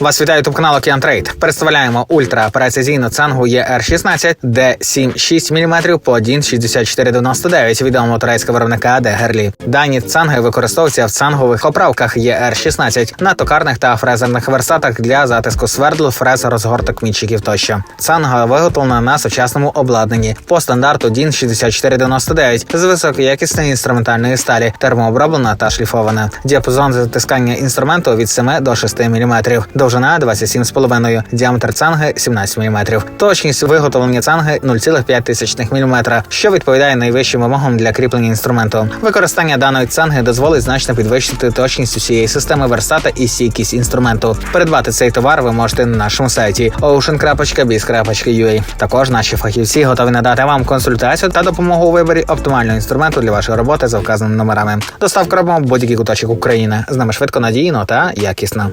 Вас вітає ютуб канал Океан. Представляємо ультрапрецизійну цангу ER16 D7 6 мм по 1,6499 відомого турецького виробника Дегерлі. Дані цанги використовуються в цангових оправках ER16 на токарних та фрезерних верстатах для затиску свердл, фрез, розгорток мітчиків тощо. Цанга виготовлена на сучасному обладнанні по стандарту DIN 6499 з високоякісної інструментальної сталі, термооброблена та шліфована. Діапазон затискання інструменту від 7 до 6 мм, довжина 27,5, діаметр цанги 17 мм. Точність виготовлення цанги 0,5 мм, що відповідає найвищим вимогам для кріплення інструменту. Використання даної цанги дозволить значно підвищити точність усієї системи верстата і стійкість інструменту. Придбати цей товар ви можете на нашому сайті ocean.biz.ua. Також наші фахівці готові надати вам консультацію та допомогу у виборі оптимального інструменту для вашої роботи за вказаними номерами. Доставка робимо будь-який куточок України. З нами швидко надійно та якісно.